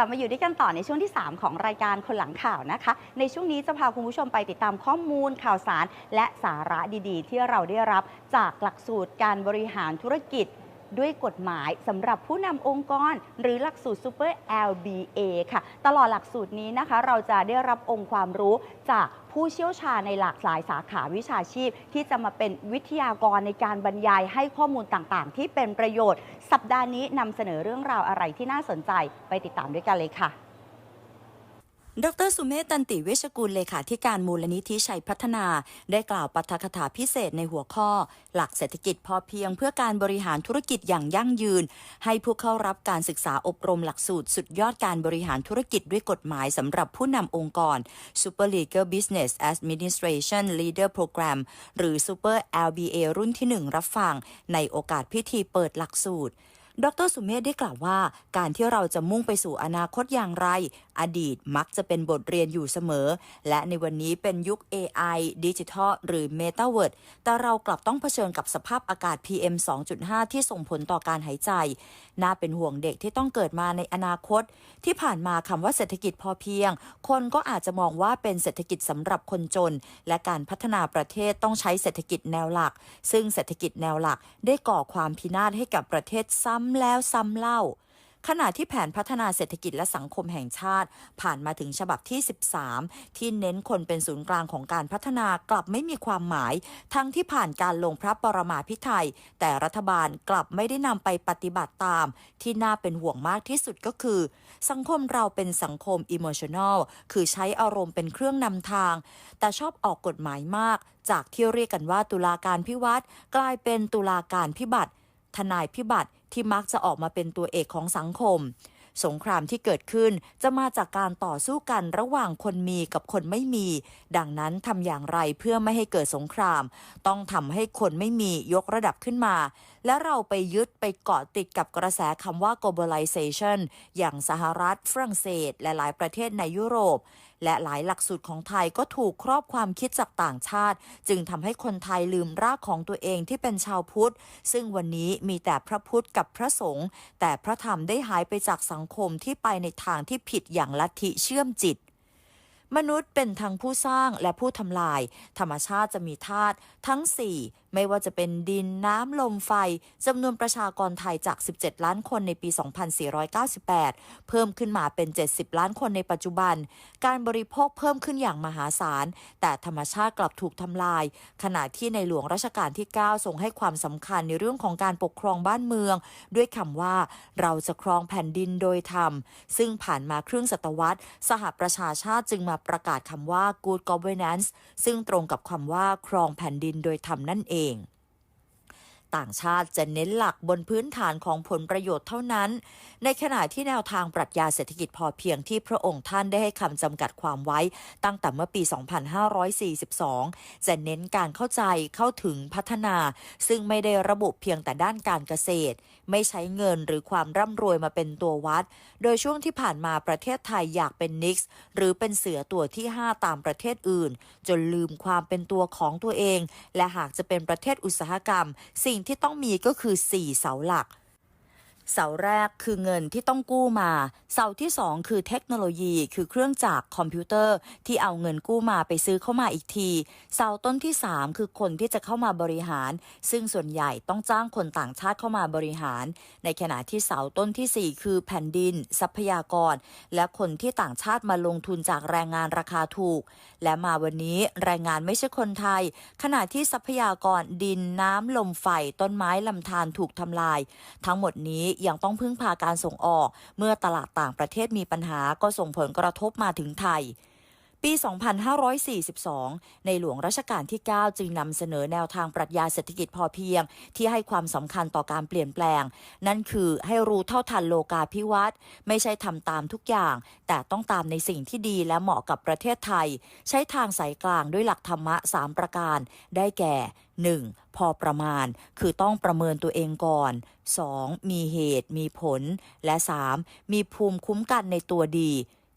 ลับมาอยู่ด้วยกันต่อในช่วงที่ 3 ของรายการคนหลังข่าวนะคะ ในช่วงนี้จะพาคุณผู้ชมไปติดตามข้อมูลข่าวสาร และสาระดีๆ ที่เราได้รับจากหลักสูตรการบริหารธุรกิจด้วยกฎหมายสำหรับผู้นำองค์กร หรือหลักสูตร Super LBA ค่ะ ตลอดหลักสูตรนี้นะคะ เราจะได้รับองค์ความรู้จาก ผู้เชี่ยวชาญในหลากหลายสาขาวิชาชีพ ที่จะมาเป็นวิทยากรในการบรรยายให้ข้อมูลต่างๆ ที่เป็นประโยชน์ สัปดาห์นี้นำเสนอเรื่องราวอะไรที่น่าสนใจไปติดตามด้วยกันเลยค่ะ ดรสุเมธตันติเวชกุลเลขาธิการมูลนิธิชัยพัฒนา ได้กล่าวปาฐกถาพิเศษในหัวข้อ หลักเศรษฐกิจพอเพียงเพื่อการบริหารธุรกิจอย่างยั่งยืน ให้ผู้เข้ารับการศึกษาอบรมหลักสูตรสุดยอดการบริหารธุรกิจด้วยกฎหมายสำหรับผู้นำองค์กร Super Legal Business Administration Leader Program หรือ Super LBA รุ่นที่ 1 รับฟัง ในโอกาสพิธีเปิดหลักสูตร ดรสุเมธได้กล่าวว่า การที่เราจะมุ่งไปสู่อนาคตอย่างไร อดีตมักจะเป็นบทเรียนอยู่เสมอ และในวันนี้เป็นยุค AI ดิจิทัลหรือ Metaverse แต่เรากลับต้องเผชิญกับสภาพอากาศ PM 2.5 ที่ส่งผลต่อการหายใจ น่าเป็นห่วงเด็กที่ต้องเกิดมาในอนาคต ที่ผ่านมาคำว่าเศรษฐกิจพอเพียง คนก็อาจจะมองว่าเป็นเศรษฐกิจสำหรับคนจน และการพัฒนาประเทศต้องใช้เศรษฐกิจแนวหลัก ซึ่งเศรษฐกิจแนวหลักได้ก่อความพินาศให้กับประเทศซ้ำำแล้วซ้ำเล่า ขณะที่แผนพัฒนาเศรษฐกิจและสังคมแห่งชาติ ผ่านมาถึงฉบับที่ 13 ที่เน้นคนเป็นศูนย์กลางของการพัฒนากลับไม่มีความหมาย ทั้งที่ผ่านการลงพระปรมาภิไธยแต่รัฐบาลกลับไม่ได้นำไปปฏิบัติตาม ที่น่าเป็นห่วงมากที่สุดก็คือ สังคมเราเป็นสังคมอิโมชัน a ลคือใช้อารมณ์เป็นเครื่องนำทาง แต่ชอบออกกฎหมายมาก จากที่เรียกกันว่าตุลาการพิวัตรกลายเป็นตุลาการพิบัติ ทนายพิบัติที่มักจะออกมาเป็นตัวเอกของสังคม สงครามที่เกิดขึ้นจะมาจากการต่อสู้กันระหว่างคนมีกับคนไม่มี ดังนั้นทำอย่างไรเพื่อไม่ให้เกิดสงคราม ต้องทำให้คนไม่มียกระดับขึ้นมาและเราไปยึดไปเกาะติดกับกระแสคำว่า globalization อย่างสหรัฐฝรั่งเศส และหลายประเทศในยุโรป และหลายหลักสูตรของไทยก็ถูกครอบความคิดจากต่างชาติ จึงทำให้คนไทยลืมรากของตัวเองที่เป็นชาวพุทธ ซึ่งวันนี้มีแต่พระพุทธกับพระสงฆ์แต่พระธรรมได้หายไปจากสังคมที่ไปในทางที่ผิดอย่างลัทธิเชื่อมจิตมนุษย์เป็นทั้งผู้สร้างและผู้ทำลาย ธรรมชาติจะมีธาตุทั้ง4 ไม่ว่าจะเป็นดินน้ำลมไฟจำนวนประชากรไทยจาก 17 ล้านคนในปี 2498 เพิ่มขึ้นมาเป็น 70 ล้านคนในปัจจุบัน การบริโภคเพิ่มขึ้นอย่างมหาศาล แต่ธรรมชาติกลับถูกทำลาย ขณะที่ในหลวงรัชกาลที่ 9 ทรงให้ความสำคัญในเรื่องของการปกครองบ้านเมือง ด้วยคำว่าเราจะครองแผ่นดินโดยธรรม ซึ่งผ่านมาครึ่งศตวรรษ สหประชาชาติจึงมาประกาศคำว่า good governance ซึ่งตรงกับคำว่าครองแผ่นดินโดยธรรมนั่นเองเอง ต่างชาติจะเน้นหลักบนพื้นฐานของผลประโยชน์เท่านั้น ในขณะที่แนวทางปรัชญาเศรษฐกิจพอเพียงที่พระองค์ท่านได้ให้คำจำกัดความไว้ ตั้งแต่เมื่อปี 2542 จะเน้นการเข้าใจเข้าถึงพัฒนา ซึ่งไม่ได้ระบุเพียงแต่ด้านการเกษตร ไม่ใช้เงินหรือความร่ำรวยมาเป็นตัววัด โดยช่วงที่ผ่านมาประเทศไทยอยากเป็นนิกส์หรือเป็นเสือตัวที่ 5 ตามประเทศอื่น จนลืมความเป็นตัวของตัวเอง และหากจะเป็นประเทศอุตสาหกรรม สิ่งที่ต้องมีก็คือ 4 เสาหลัก เสาแรกคือเงินที่ต้องกู้มา เสาที่ 2 คือเทคโนโลยี คือเครื่องจักรคอมพิวเตอร์ที่เอาเงินกู้มาไปซื้อเข้ามาอีกที เสาต้นที่ 3 คือคนที่จะเข้ามาบริหาร ซึ่งส่วนใหญ่ต้องจ้างคนต่างชาติเข้ามาบริหาร ในขณะที่เสาต้นทีสี่4 คือแผ่นดิน ทรัพยากร และคนที่ต่างชาติมาลงทุนจากแรงงานราคาถูก และมาวันนี้แรงงานไม่ใช่คนไทย ขณะที่ทรัพยากรดินน้ำลมไฟต้นไม้ลำธารถูกทำลาย ทั้งหมดนี้ยังต้องพึ่งพาการส่งออก เมื่อตลาดต่างประเทศมีปัญหาก็ส่งผลกระทบมาถึงไทย ปี 2542 ในหลวงรัชกาลที่ 9 จึงนำเสนอแนวทางปรัชญาเศรษฐกิจพอเพียง ที่ให้ความสำคัญต่อการเปลี่ยนแปลง นั่นคือให้รู้เท่าทันโลกาภิวัตน์ไม่ใช่ทำตามทุกอย่าง แต่ต้องตามในสิ่งที่ดีและเหมาะกับประเทศไทย ใช้ทางสายกลางด้วยหลักธรรมะ 3 ประการ ได้แก่ 1. พอประมาณ คือต้องประเมินตัวเองก่อน 2. มีเหตุ มีผล และ 3. มีภูมิคุ้มกันในตัวดี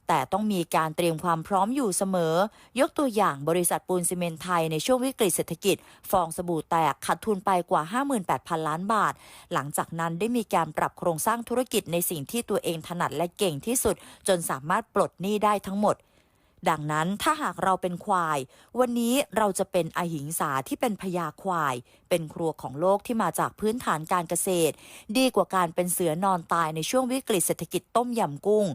แต่ต้องมีการเตรียมความพร้อมอยู่เสมอ ยกตัวอย่างบริษัทปูนซีเมนต์ไทยในช่วงวิกฤตเศรษฐกิจ ฟองสบู่แตกขาดทุนไปกว่า 58,000 ล้านบาท หลังจากนั้นได้มีการปรับโครงสร้างธุรกิจในสิ่งที่ตัวเองถนัดและเก่งที่สุด จนสามารถปลดหนี้ได้ทั้งหมดดังนั้นถ้าหากเราเป็นควาย วันนี้เราจะเป็นอหิงสาที่เป็นพญาควาย เป็นครัวของโลกที่มาจากพื้นฐานการเกษตร ดีกว่าการเป็นเสือนอนตายในช่วงวิกฤตเศรษฐกิจต้มยำกุ้ง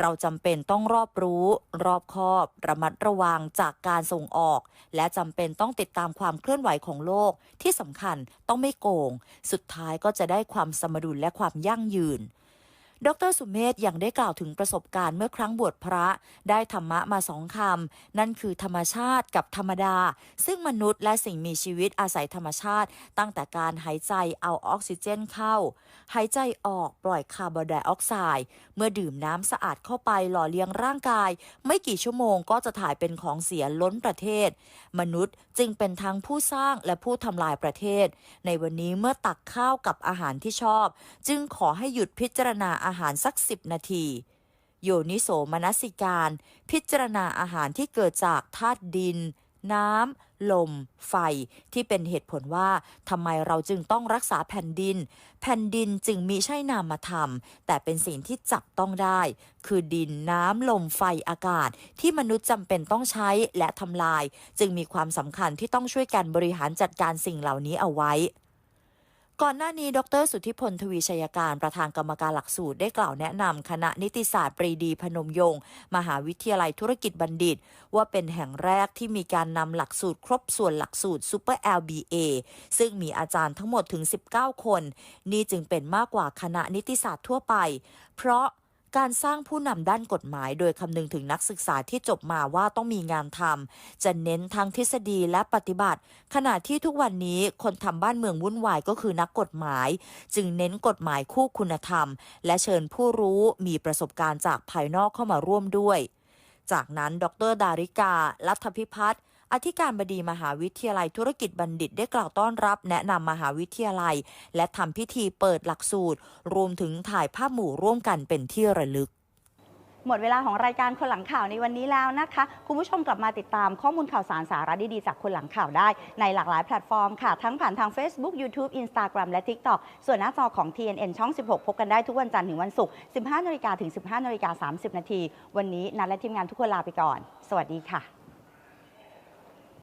เราจำเป็นต้องรอบรู้ รอบคอบ ระมัดระวังจากการส่งออก และจำเป็นต้องติดตามความเคลื่อนไหวของโลกที่สำคัญต้องไม่โกง สุดท้ายก็จะได้ความสมดุลและความยั่งยืน ดรสุเมธยังได้กล่าวถึงประสบการณ์เมื่อครั้งบวชพระ ได้ธรรมะมาสองคำ นั่นคือธรรมชาติกับธรรมดา ซึ่งมนุษย์และสิ่งมีชีวิตอาศัยธรรมชาติ ตั้งแต่การหายใจเอาออกซิเจนเข้า หายใจออกปล่อยคาร์บอนไดออกไซด์เมื่อดื่มน้ำสะอาดเข้าไปหล่อเลี้ยงร่างกาย ไม่กี่ชั่วโมงก็จะถ่ายเป็นของเสียล้นประเทศ มนุษย์จึงเป็นทั้งผู้สร้างและผู้ทำลายประเทศ ในวันนี้เมื่อตักข้าวกับอาหารที่ชอบ จึงขอให้หยุดพิจารณาอาหารสักสิบนาที โยนิโสมนสิการ พิจารณาอาหารที่เกิดจากธาตุดิน น้ำ ลม ไฟ ที่เป็นเหตุผลว่าทำไมเราจึงต้องรักษาแผ่นดิน แผ่นดินจึงมิใช่นามธรรม แต่เป็นสิ่งที่จับต้องได้ คือดินน้ำ ลม ไฟ อากาศ ที่มนุษย์จำเป็นต้องใช้และทำลาย จึงมีความสำคัญที่ต้องช่วยกันบริหารจัดการสิ่งเหล่านี้เอาไว้ ก่อนหน้านี้ ดร สุทธิพล ทวีชัยการ ประธานกรรมการหลักสูตร ได้กล่าวแนะนำคณะนิติศาสตร์ปรีดีพนมยงค์มหาวิทยาลัยธุรกิจบัณฑิต ว่าเป็นแห่งแรกที่มีการนำหลักสูตรครบส่วนหลักสูตร Super LBA ซึ่งมีอาจารย์ทั้งหมดถึง 19 คน นี่จึงเป็นมากกว่าคณะนิติศาสตร์ทั่วไป เพราะ การสร้างผู้นำด้านกฎหมายโดยคำนึงถึงนักศึกษาที่จบมาว่าต้องมีงานทำจะเน้นทั้งทฤษฎีและปฏิบัติ ขณะที่ทุกวันนี้คนทำบ้านเมืองวุ่นวายก็คือนักกฎหมาย จึงเน้นกฎหมายคู่คุณธรรม และเชิญผู้รู้มีประสบการณ์จากภายนอกเข้ามาร่วมด้วย จากนั้น ดร ดาริกา ลัทธพิพัฒน์ อธิการบดีมหาวิทยาลัยธุรกิจบัณฑิตได้กล่าวต้อนรับ แนะนำมหาวิทยาลัย และทำพิธีเปิดหลักสูตร รวมถึงถ่ายภาพหมู่ร่วมกันเป็นที่ระลึกหมดเวลาของรายการคนหลังข่าวในวันนี้แล้วนะคะ คุณผู้ชมกลับมาติดตามข้อมูลข่าวสารสาระดีๆ จากคนหลังข่าวได้ในหลากหลายแพลตฟอร์มค่ะ ทั้งผ่านทาง Facebook YouTube Instagram และ TikTok ส่วนหน้าจอของ TNN ช่อง 16 พบกันได้ทุกวันจันทร์ถึงวันศุกร์ 15นาฬิกาถึง 15นาฬิกา30 นาที วันนี้นัดและทีมงานทุกคนลาไปก่อน สวัสดีค่ะ